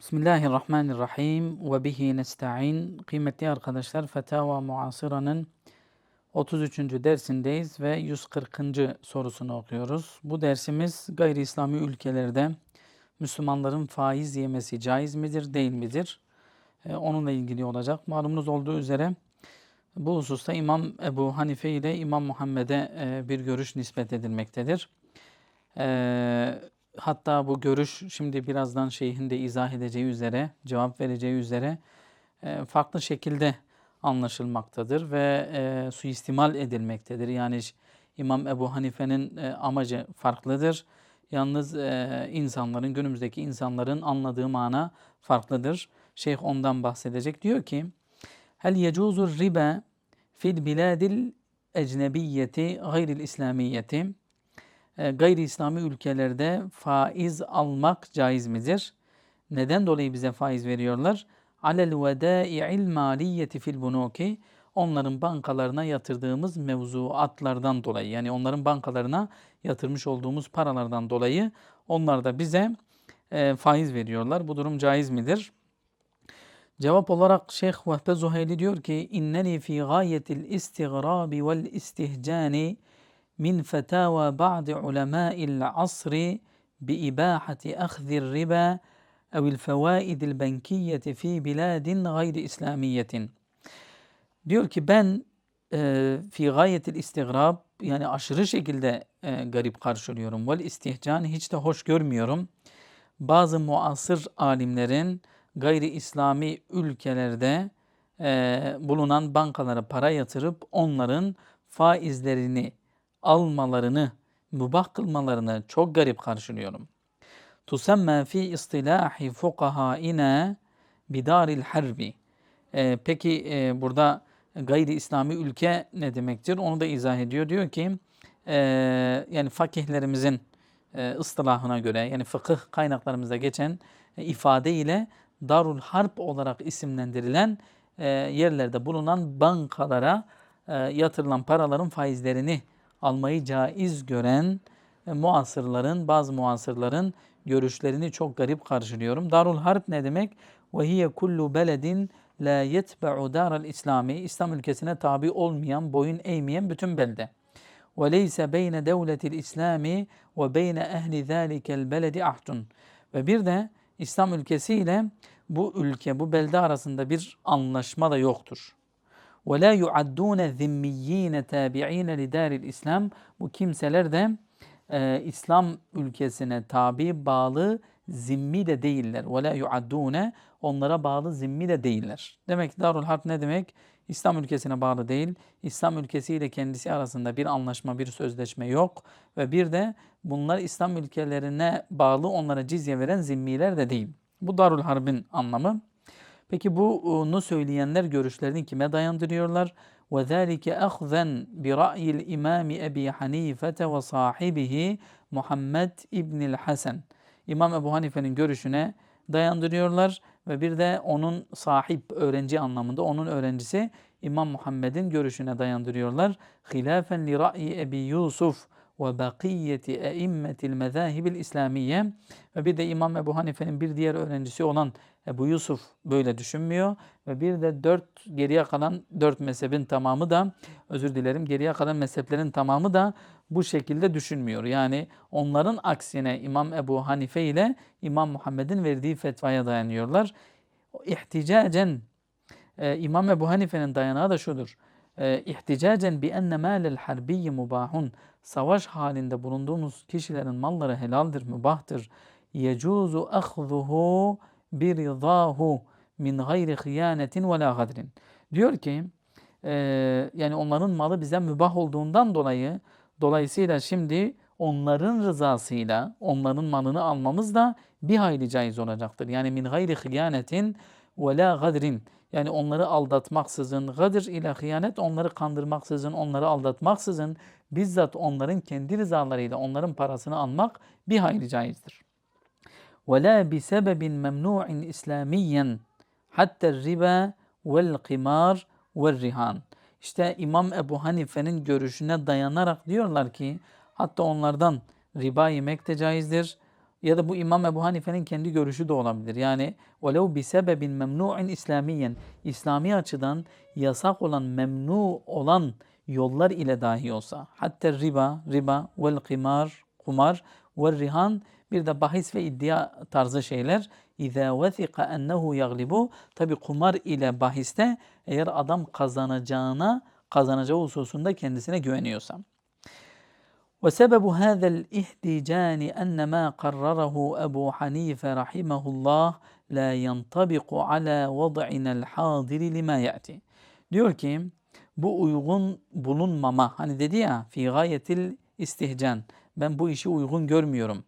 Bismillahirrahmanirrahim ve bihi nesta'in. Kıymetli arkadaşlar Fetava Muasıra'nın 33. dersindeyiz ve 140. sorusunu okuyoruz. Bu dersimiz gayri İslami ülkelerde Müslümanların faiz yemesi caiz midir, değil midir? Ee, onunla ilgili olacak. Malumunuz olduğu üzere bu hususta İmam Ebu Hanife ile İmam Muhammed'e e, bir görüş nispet edilmektedir. Ee, hatta bu görüş şimdi birazdan şeyhin de izah edeceği üzere, cevap vereceği üzere e, farklı şekilde anlaşılmaktadır ve e, suistimal edilmektedir. Yani İmam Ebu Hanife'nin e, amacı farklıdır. Yalnız e, insanların, günümüzdeki insanların anladığı mana farklıdır. Şeyh ondan bahsedecek. Diyor ki, Hel yecuzur riba fil biladil ecnebiyyeti gayril İslamiyeti gayri İslami ülkelerde faiz almak caiz midir? Neden dolayı bize faiz veriyorlar? Alel vedâi'il maliyeti fil bunuki onların bankalarına yatırdığımız mevzuatlardan dolayı yani onların bankalarına yatırmış olduğumuz paralardan dolayı onlar da bize e, faiz veriyorlar. Bu durum caiz midir? Cevap olarak Şeyh Vehbe Zuhayli diyor ki inneni fi gayetil istigrabi vel istihcani min fetava ba'di ulemâ'il asri biibâhati akhzir riba evil fevaidil benkiyeti fi biladin gayri İslamiyetin. Diyor ki ben e, fi gayetil istigrab yani aşırı şekilde e, garip karşılıyorum. Vel istihcan hiç de hoş görmüyorum. Bazı muasır alimlerin gayri İslami ülkelerde e, bulunan bankalara para yatırıp onların faizlerini almalarını, mübah kılmalarını çok garip karşılıyorum. Tusemme fi istilahi fukahaina bidaril harbi. Ee, peki e, burada gayri İslami ülke ne demektir? Onu da izah ediyor. Diyor ki e, yani fakihlerimizin e, ıstılahına göre yani fıkıh kaynaklarımızda geçen e, ifade ile Darul Harp olarak isimlendirilen e, yerlerde bulunan bankalara e, yatırılan paraların faizlerini almayı caiz gören e, muasırların, bazı muasırların görüşlerini çok garip karşılıyorum. Darul Harp ne demek? Ve hiye kullu beledin la yetbe'u daral İslami. İslam ülkesine tabi olmayan, boyun eğmeyen bütün belde. Ve leyse beyne devletil İslami ve beyne ehli zâlikel. Ve bir de İslam ülkesi ile bu ülke, bu belde arasında bir anlaşma da yoktur. Ve la yuaddune zimmiyine tabi'ine li daril İslam. Bu kimseler de e, İslam ülkesine tabi bağlı zimmi de değiller. Ve la yuaddune onlara bağlı zimmi de değiller. Demek ki Darul Harp ne demek? İslam ülkesine bağlı değil. İslam ülkesiyle kendisi arasında bir anlaşma, bir sözleşme yok. Ve bir de bunlar İslam ülkelerine bağlı onlara cizye veren zimmiler de değil. Bu Darul Harb'in anlamı. Peki bunu söyleyenler görüşlerini kime dayandırıyorlar? وَذَٰلِكَ أَخْذًا بِرَأْيِ الْاِمَامِ اَبِي حَن۪يفَةَ وَصَاحِبِهِ Muhammed İbnil Hasan. İmam Ebu Hanife'nin görüşüne dayandırıyorlar ve bir de onun sahip öğrenci anlamında onun öğrencisi İmam Muhammed'in görüşüne dayandırıyorlar. Hilafen li ra'yi Ebi Yusuf ve bakiyeti eimmetil mezahibil İslamiye ve bir de İmam Ebu Hanife'nin bir diğer öğrencisi olan Ebu Yusuf böyle düşünmüyor ve bir de dört geriye kalan dört mezhebin tamamı da özür dilerim geriye kalan mezheplerin tamamı da bu şekilde düşünmüyor. Yani onların aksine İmam Ebu Hanife ile İmam Muhammed'in verdiği fetvaya dayanıyorlar. İhticacen e, İmam Ebu Hanife'nin dayanağı da şudur. E, İhticacen bi enne mâlel harbiyyi mubahun savaş halinde bulunduğumuz kişilerin malları helaldir, mübahtır. Yecuzu ahzuhu biridahu min gayri hıyanetin ve la gadrin. Diyor ki e, yani onların malı bize mübah olduğundan dolayı dolayısıyla şimdi onların rızasıyla onların malını almamız da bir hayli caiz olacaktır. Yani min gayri hıyanetin ve la gadrin. Yani onları aldatmaksızın, gadir ile hıyanet onları kandırmaksızın, onları aldatmaksızın bizzat onların kendi rızalarıyla onların parasını almak bir hayli caizdir. ولا بسبب ممنوع İslamiyen hatta riba vel qimar ve rihan. İşte İmam Ebu Hanife'nin görüşüne dayanarak diyorlar ki hatta onlardan riba yemek de caizdir. ya da bu İmam Ebu Hanife'nin kendi görüşü de olabilir. Yani وَلَوْ بِسَبَبٍ مَمْنُعٍ İslamiyen İslami açıdan yasak olan, memnu olan yollar ile dahi olsa. Hatta riba, riba, vel qimar, kumar, vel rihan bir de bahis ve iddia tarzı şeyler. اِذَا وَثِقَ اَنَّهُ يَغْلِبُ Tabi kumar ile bahiste eğer adam kazanacağına, kazanacağı hususunda kendisine güveniyorsa. وسبب هذا الاهتجان أن ما قرره أبو حنيفة رحمه الله لا ينطبق على وضعنا الحاضر لما يأتي. Diyor ki bu uygun bulunmama hani dedi ya fi gayetil istihcan ben bu işi uygun görmüyorum.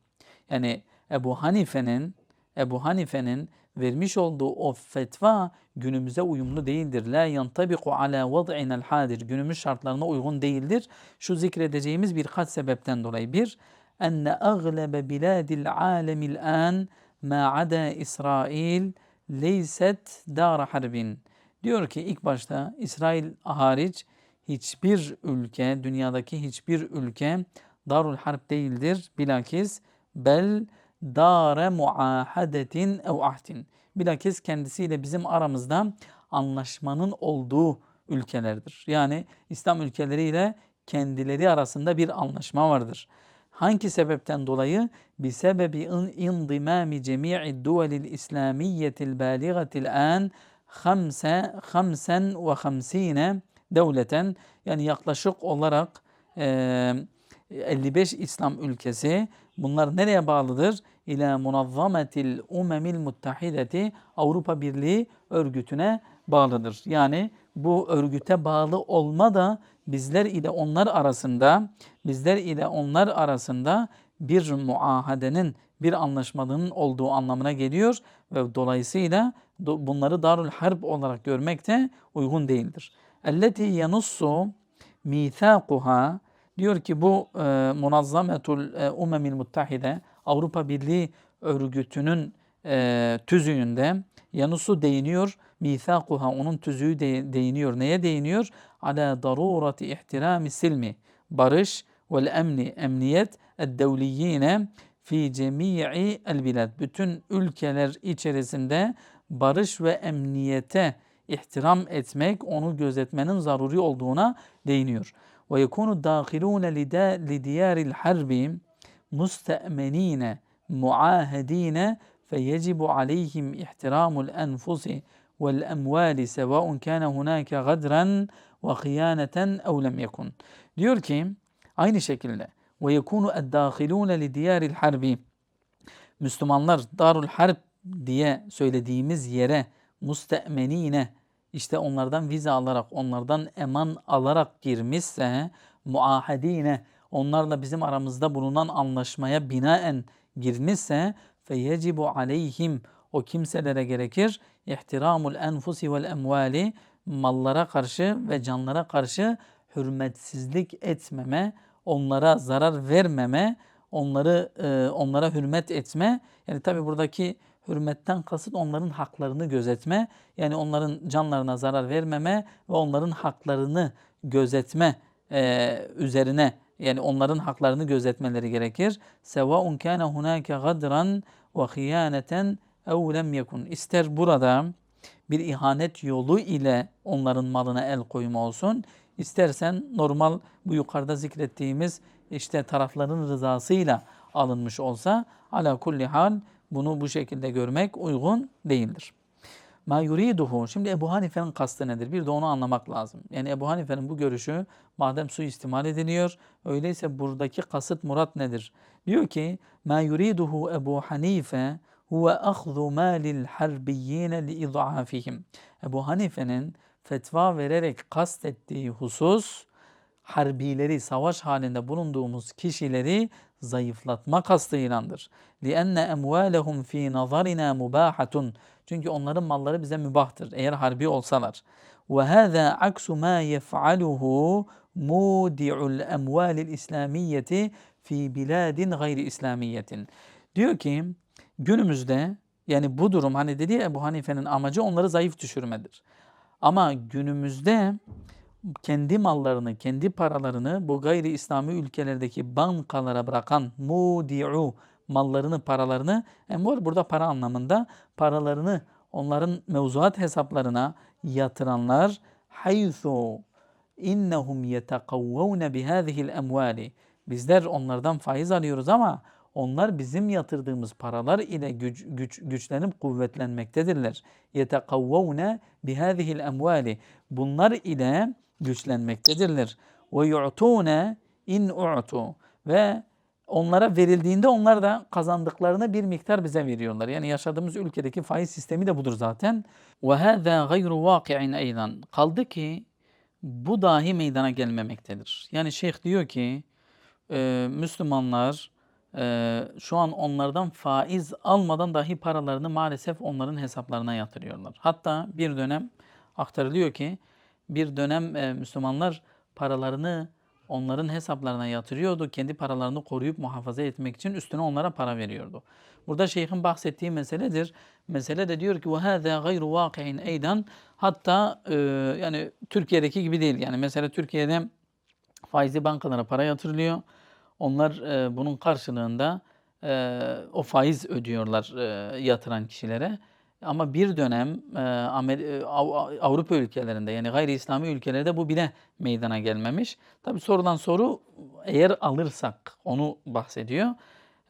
Yani Ebu Hanife'nin Ebu Hanife'nin vermiş olduğu o fetva günümüze uyumlu değildir. La yantabiqu ala vad'inel hadir. Günümüz şartlarına uygun değildir. Şu zikredeceğimiz birkaç sebepten dolayı. Bir, enne aglebe biladil alemil an ma ada İsrail leyset dar harbin. Diyor ki ilk başta İsrail hariç hiçbir ülke, dünyadaki hiçbir ülke darul harp değildir. Bilakis bel dare muahadetin ev ahdin. Bilakis kendisiyle bizim aramızda anlaşmanın olduğu ülkelerdir. Yani İslam ülkeleriyle kendileri arasında bir anlaşma vardır. Hangi sebepten dolayı? Bi sebebi indimami cemi'i duvelil İslamiyetil baligatil an hamse hamsen ve hamsine devleten yani yaklaşık olarak e, 55 İslam ülkesi bunlar nereye bağlıdır? İlâ munazzametil umemil muttahideti Avrupa Birliği örgütüne bağlıdır. Yani bu örgüte bağlı olma da bizler ile onlar arasında bizler ile onlar arasında bir muahadenin, bir anlaşmanın olduğu anlamına geliyor ve dolayısıyla bunları darul harp olarak görmek de uygun değildir. Elleti yanussu mithaquha Diyor ki bu e, Munazzametul e, Umemil Muttahide Avrupa Birliği örgütünün e, tüzüğünde Yanusu değiniyor. Mithakuha onun tüzüğü de, değiniyor. Neye değiniyor? Ala darurati ihtirami silmi. Barış vel emni, emniyet eddevliyine fi cemii el bilad. Bütün ülkeler içerisinde barış ve emniyete ihtiram etmek, onu gözetmenin zaruri olduğuna değiniyor. ويكون الداخلون لديار الحرب مستأمنين معاهدين فيجب عليهم احترام الأنفس والأموال سواء كان هناك غدرا وخيانة أو لم يكن. Diyor ki aynı şekilde ve yekunu eddâhilûne li diyaril harbi Müslümanlar Darul Harp diye söylediğimiz yere mustemenine işte onlardan vize alarak, onlardan eman alarak girmişse muahedine onlarla bizim aramızda bulunan anlaşmaya binaen girmişse feyecibu aleyhim o kimselere gerekir ihtiramul enfusi vel emvali mallara karşı ve canlara karşı hürmetsizlik etmeme, onlara zarar vermeme, onları e, onlara hürmet etme. Yani tabi buradaki hürmetten kasıt onların haklarını gözetme. Yani onların canlarına zarar vermeme ve onların haklarını gözetme e, üzerine yani onların haklarını gözetmeleri gerekir. Sevaun kana hunaka gadran ve hiyaneten ev lem yekun. İster burada bir ihanet yolu ile onların malına el koyma olsun. İstersen normal bu yukarıda zikrettiğimiz işte tarafların rızasıyla alınmış olsa ala kulli hal bunu bu şekilde görmek uygun değildir. Ma yuriduhu. Şimdi Ebu Hanife'nin kastı nedir? Bir de onu anlamak lazım. Yani Ebu Hanife'nin bu görüşü madem su istimal ediliyor, öyleyse buradaki kasıt murat nedir? Diyor ki ma yuriduhu Ebu Hanife huve ahzu malil harbiyyine li idafihim. Ebu Hanife'nin fetva vererek kastettiği husus harbileri, savaş halinde bulunduğumuz kişileri zayıflatma kastıylandır. لِأَنَّ اَمْوَالَهُمْ ف۪ي نَظَرِنَا مُبَاحَةٌ Çünkü onların malları bize mübahtır eğer harbi olsalar. وَهَذَا عَكْسُ مَا يَفْعَلُهُ مُودِعُ الْاَمْوَالِ الْاِسْلَامِيَّةِ fi biladin gayri İslamiyetin. Diyor ki günümüzde yani bu durum hani dedi ya Ebu Hanife'nin amacı onları zayıf düşürmedir. Ama günümüzde kendi mallarını, kendi paralarını bu gayri İslami ülkelerdeki bankalara bırakan mudi'u, mallarını, paralarını, emval burada para anlamında, paralarını onların mevzuat hesaplarına yatıranlar haythu innehum yetekavvevne bihâzihil emvâli. Bizler onlardan faiz alıyoruz ama onlar bizim yatırdığımız paralar ile güç, güç, güçlenip kuvvetlenmektedirler. Yetekavvevne bihâzihil emvâli. Bunlar ile güçlenmektedirler. Ve yu'tûne in u'tu. Ve onlara verildiğinde onlar da kazandıklarını bir miktar bize veriyorlar. Yani yaşadığımız ülkedeki faiz sistemi de budur zaten. Ve hâzâ gayru vâki'in eydan. Kaldı ki bu dahi meydana gelmemektedir. Yani şeyh diyor ki e, Müslümanlar e, şu an onlardan faiz almadan dahi paralarını maalesef onların hesaplarına yatırıyorlar. Hatta bir dönem aktarılıyor ki bir dönem e, Müslümanlar paralarını onların hesaplarına yatırıyordu. Kendi paralarını koruyup muhafaza etmek için üstüne onlara para veriyordu. Burada şeyhin bahsettiği meseledir. Mesele de diyor ki وَهَذَا غَيْرُ وَاقِعٍ eydan Hatta e, yani Türkiye'deki gibi değil. Yani mesela Türkiye'de faizli bankalara para yatırılıyor. Onlar e, bunun karşılığında e, o faiz ödüyorlar e, yatıran kişilere. Ama bir dönem e, e, Av- Avrupa ülkelerinde yani gayri İslami ülkelerde bu bile meydana gelmemiş. Tabi sorulan soru eğer alırsak onu bahsediyor.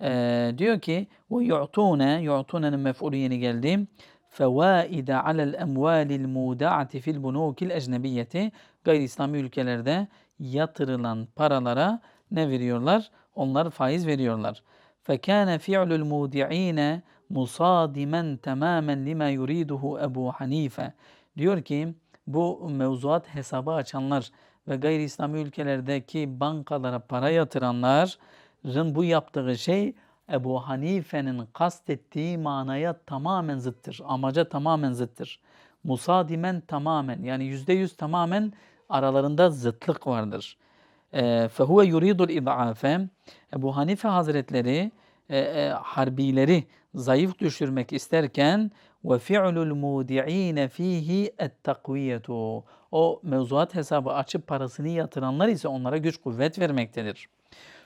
E, diyor ki ve yu'tune yu'tune'nin mef'ulü yeni geldi. Fevaide alel emvalil muda'ati fil bunukil ecnebiyeti gayri İslami ülkelerde yatırılan paralara ne veriyorlar? Onlar faiz veriyorlar. Fekâne fi'lul mudi'ine musadimen tamamen lima yuriduhu Ebu Hanife. Diyor ki bu mevzuat hesabı açanlar ve gayri İslami ülkelerdeki bankalara para yatıranların bu yaptığı şey Ebu Hanife'nin kastettiği manaya tamamen zıttır. Amaca tamamen zıttır. Musadimen tamamen yani yüzde yüz tamamen aralarında zıtlık vardır. Fehuve yuridul id'afe. Ebu Hanife Hazretleri e, e, harbileri zayıf düşürmek isterken ve fi'lul mudi'ine fihi et takviyetu. O mevzuat hesabı açıp parasını yatıranlar ise onlara güç kuvvet vermektedir.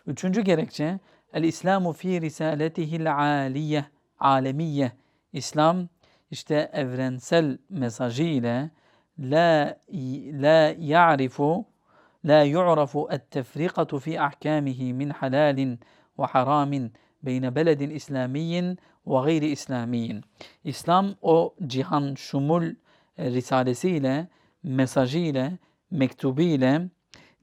Üçüncü gerekçe el İslamu fi risaletihil aliye alemiye. İslam işte evrensel mesajı la la ya'rifu la yu'rafu et tefrikatu fi ahkamihi min halalin ve haramin beyne beledin İslamiyin ve gayri İslamiyin. İslam o cihan şumul e, risalesiyle, mesajıyla, mektubiyle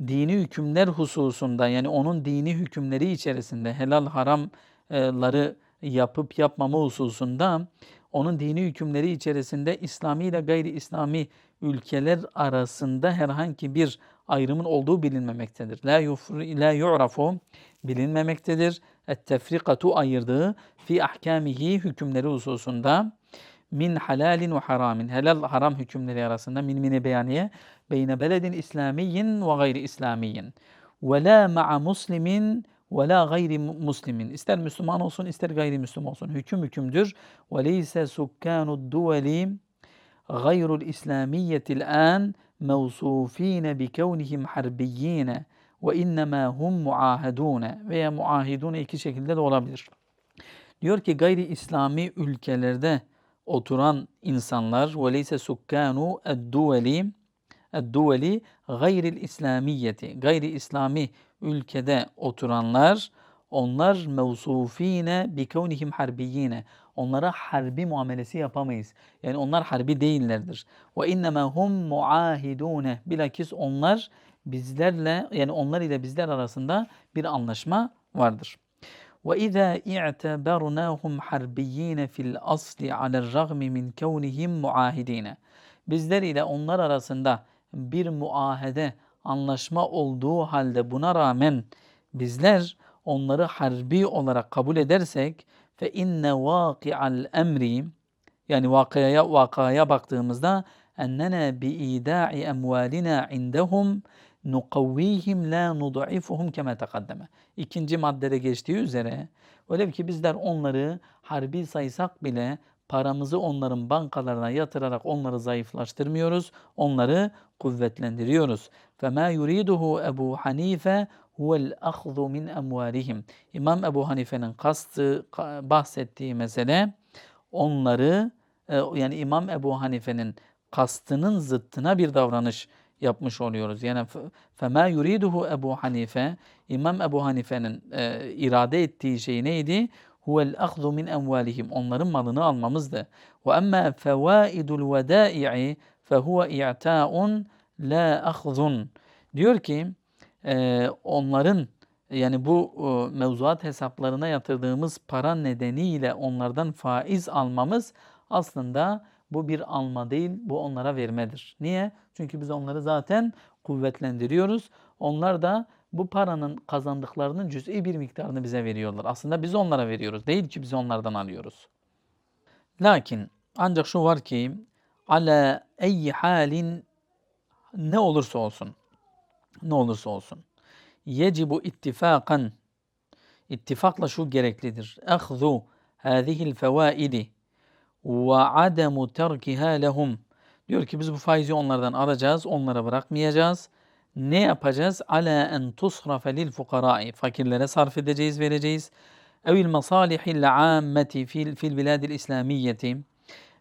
dini hükümler hususunda yani onun dini hükümleri içerisinde helal haramları yapıp yapmama hususunda onun dini hükümleri içerisinde İslami ile gayri İslami ülkeler arasında herhangi bir ayrımın olduğu bilinmemektedir. La, yufri, la yu'rafu bilinmemektedir. Et tefrikatu ayırdığı fi ahkamihi hükümleri hususunda min halalin ve haramin helal haram hükümleri arasında min mine beyaniye beyne beledin İslamiyin ve gayri İslamiyin ve la ma'a muslimin ve la gayri muslimin ister Müslüman olsun ister gayrimüslim olsun hüküm hükümdür ve leyse sukkanud duveli gayrul İslamiyetil an mevsufine bi kevnihim harbiyine ve innema hum muahedune veya muahidune iki şekilde de olabilir. Diyor ki gayri İslami ülkelerde oturan insanlar ve leyse sukkanu ed-duveli ed-duveli gayril İslamiyeti gayri İslami ülkede oturanlar onlar mevsufine bi kevnihim harbiyine onlara harbi muamelesi yapamayız. Yani onlar harbi değillerdir. Ve innema hum muahidune bilakis onlar bizlerle yani onlar ile bizler arasında bir anlaşma vardır. وإذا اعتبرناهم حربيين في الأصل على الرغم من كونهم muahidine. Bizler ile onlar arasında bir muahede, anlaşma olduğu halde buna rağmen bizler onları harbi olarak kabul edersek fe inne vaki'al emri yani vakaya vakaya baktığımızda ennene bi ida'i emvalina indehum nukavvihim la nud'ifuhum kema takaddeme. İkinci maddede geçtiği üzere öyle ki bizler onları harbi saysak bile paramızı onların bankalarına yatırarak onları zayıflaştırmıyoruz, onları kuvvetlendiriyoruz. فَمَا يُرِيدُهُ Ebu Hanife huvel ahzu min emvalihim. İmam Ebu Hanife'nin kastı, ka- bahsettiği mesele onları e, yani İmam Ebu Hanife'nin kastının zıttına bir davranış yapmış oluyoruz. Yani fema yuriduhu Ebu Hanife İmam Ebu Hanife'nin e, irade ettiği şey neydi? Huvel ahzu min emvalihim. Onların malını almamızdı. Ve emme fevaidul vedai'i fehuve i'ta'un la ahzun. Diyor ki e, onların yani bu e, mevzuat hesaplarına yatırdığımız para nedeniyle onlardan faiz almamız aslında bu bir alma değil, bu onlara vermedir. Niye? Çünkü biz onları zaten kuvvetlendiriyoruz. Onlar da bu paranın kazandıklarının cüz'i bir miktarını bize veriyorlar. Aslında biz onlara veriyoruz. Değil ki biz onlardan alıyoruz. Lakin ancak şu var ki ala ey halin ne olursa olsun ne olursa olsun yecibu ittifakan ittifakla şu gereklidir. Ahzu hâzihil fevaidi ve ademu terkiha lehum. Diyor ki biz bu faizi onlardan alacağız, onlara bırakmayacağız. Ne yapacağız? Ala en tusrafe lil fukarai. Fakirlere sarf edeceğiz, vereceğiz. Evil masalihil ammeti fil, fil biladil islamiyeti.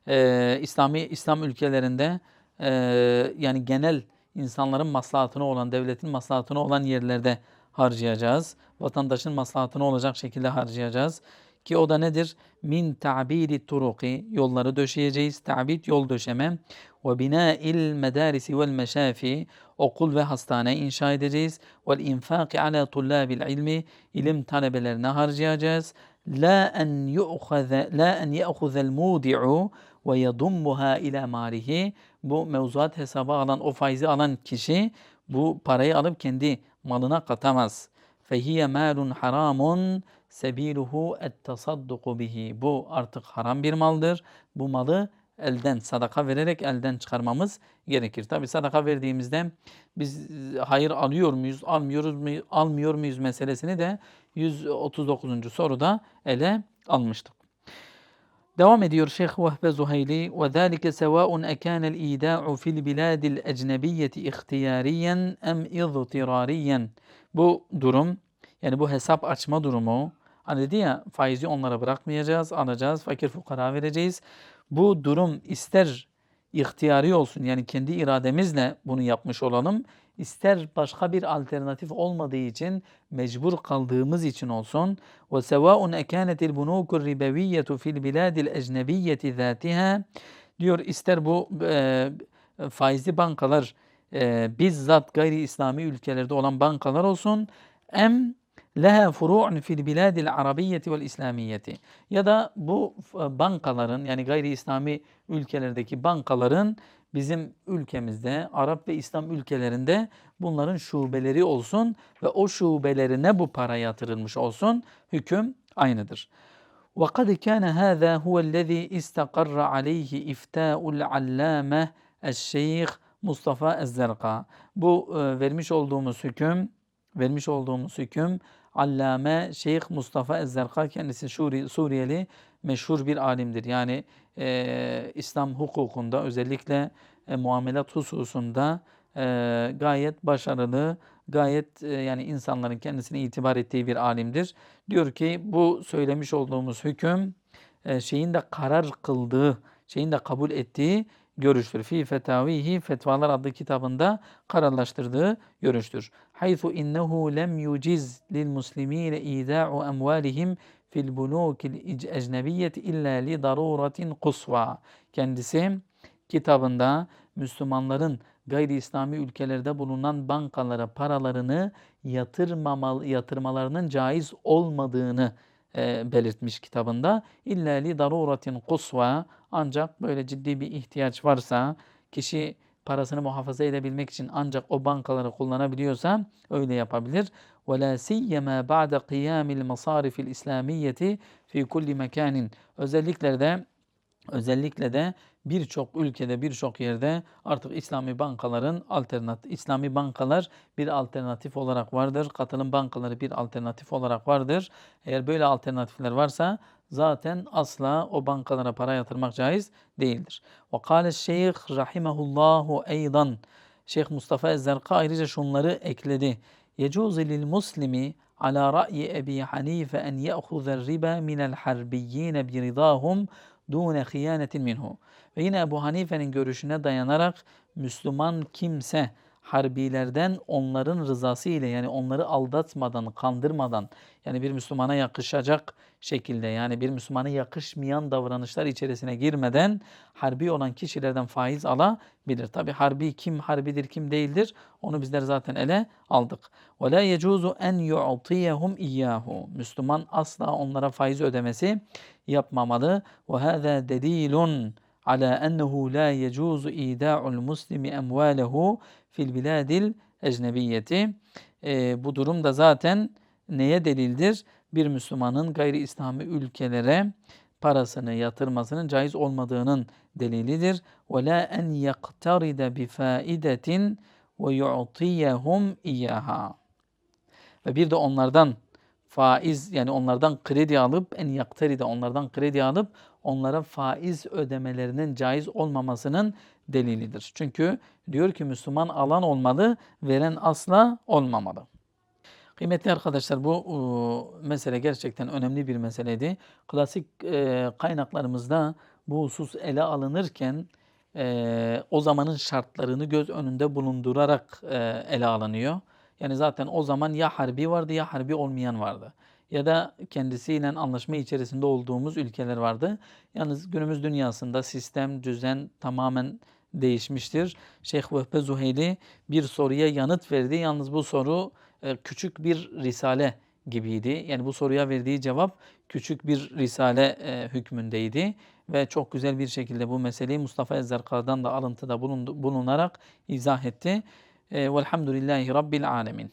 Ee, İslami İslam ülkelerinde e, yani genel insanların maslahatına olan, devletin maslahatına olan yerlerde harcayacağız. Vatandaşın maslahatına olacak şekilde harcayacağız. Ki o da nedir? Min ta'biri turuki yolları döşeyeceğiz. Ta'bid yol döşeme. Ve bina'il medarisi vel meşafi okul ve hastane inşa edeceğiz. Vel infaki ala tullabil ilmi ilim talebelerine harcayacağız. La en yu'khadha la en ya'khudha'l mudi'u ve yadummuha ila malihi. Bu mevzuat hesaba alan o faizi alan kişi bu parayı alıp kendi malına katamaz. Fehiye malun haramun sebiluhu et tasadduku bihi. Bu artık haram bir maldır. Bu malı elden sadaka vererek elden çıkarmamız gerekir. Tabi sadaka verdiğimizde biz hayır alıyor muyuz, almıyoruz mu, almıyor muyuz meselesini de 139. soruda ele almıştık. Devam ediyor Şeyh Vehbe Zuhayli ve zalike sevaun ekanel ida'u fil biladil ecnebiyeti ihtiyariyen em iztirariyen. Bu durum yani bu hesap açma durumu hani dedi ya faizi onlara bırakmayacağız, alacağız, fakir fukara vereceğiz. Bu durum ister ihtiyari olsun yani kendi irademizle bunu yapmış olalım. ister başka bir alternatif olmadığı için mecbur kaldığımız için olsun. Ve sevaun ekanetil bunukur ribeviyetu fil biladil ecnebiyeti zatiha diyor ister bu e, faizli bankalar e, bizzat gayri İslami ülkelerde olan bankalar olsun em leha furu'un fil biladil arabiyyeti vel islamiyeti ya da bu bankaların yani gayri İslami ülkelerdeki bankaların bizim ülkemizde Arap ve İslam ülkelerinde bunların şubeleri olsun ve o şubelerine bu para yatırılmış olsun hüküm aynıdır. وقد كان هذا هو الذي استقر عليه إفتاء العلامة الشيخ Mustafa Ezzerka. Bu e, vermiş olduğumuz hüküm, vermiş olduğumuz hüküm Allame Şeyh Mustafa Ezzerka kendisi Suri, Suriyeli meşhur bir alimdir. Yani e, İslam hukukunda özellikle e, muamelat hususunda e, gayet başarılı, gayet e, yani insanların kendisine itibar ettiği bir alimdir. Diyor ki bu söylemiş olduğumuz hüküm e, şeyin de karar kıldığı, şeyin de kabul ettiği görüştür. Fi fetavihi Fetvalar adlı kitabında kararlaştırdığı görüştür. Lem yuciz lil muslimine ida'u emvalihim fil bulukil ecnebiyeti illa li daruratin kusva. Kendisi kitabında Müslümanların gayri İslami ülkelerde bulunan bankalara paralarını yatırmamalı, yatırmalarının caiz olmadığını e, belirtmiş kitabında. İlla li daruratin kusva ancak böyle ciddi bir ihtiyaç varsa kişi parasını muhafaza edebilmek için ancak o bankaları kullanabiliyorsa öyle yapabilir. وَلَا سِيَّمَا بَعْدَ قِيَامِ الْمَصَارِفِ الْإِسْلَامِيَّةِ fi kulli mekanin özellikle de özellikle de birçok ülkede, birçok yerde artık İslami bankaların alternatif, İslami bankalar bir alternatif olarak vardır. Katılım bankaları bir alternatif olarak vardır. Eğer böyle alternatifler varsa zaten asla o bankalara para yatırmak caiz değildir. Ve kâle şeyh rahimehullahu eydan. Şeyh Mustafa Ezzerka ayrıca şunları ekledi. Yecuzu lil muslimi ala ra'yi Ebi Hanife en ye'huzer riba minel harbiyyine biridahum dune hıyanetin minhu. Ve yine Ebu Hanife'nin görüşüne dayanarak Müslüman kimse harbilerden onların rızası ile yani onları aldatmadan, kandırmadan yani bir Müslümana yakışacak şekilde yani bir Müslümana yakışmayan davranışlar içerisine girmeden harbi olan kişilerden faiz alabilir. Tabi harbi kim harbidir kim değildir onu bizler zaten ele aldık. La yecuzu en yu'tiyehum iyyahu. Müslüman asla onlara faiz ödemesi yapmamalı. Ve hâzâ ala ennehu la yecuzu ida'ul muslimi emvalehu fil biladil ecnebiyeti. E, bu durum da zaten neye delildir? Bir Müslümanın gayri İslami ülkelere parasını yatırmasının caiz olmadığının delilidir. Ve la en yaktaride bi faidetin ve bir de onlardan faiz yani onlardan kredi alıp en yaktaride onlardan kredi alıp onlara faiz ödemelerinin caiz olmamasının delilidir. Çünkü diyor ki Müslüman alan olmalı, veren asla olmamalı. Kıymetli arkadaşlar bu e, mesele gerçekten önemli bir meseleydi. Klasik e, kaynaklarımızda bu husus ele alınırken e, o zamanın şartlarını göz önünde bulundurarak e, ele alınıyor. Yani zaten o zaman ya harbi vardı ya harbi olmayan vardı. Ya da kendisiyle anlaşma içerisinde olduğumuz ülkeler vardı. Yalnız günümüz dünyasında sistem, düzen tamamen değişmiştir. Şeyh Vehbe Zuheyli bir soruya yanıt verdi. Yalnız bu soru e, küçük bir risale gibiydi. Yani bu soruya verdiği cevap küçük bir risale e, hükmündeydi ve çok güzel bir şekilde bu meseleyi Mustafa Ezzerkar'dan da alıntıda bulunarak izah etti. E, velhamdülillahi Rabbil alemin.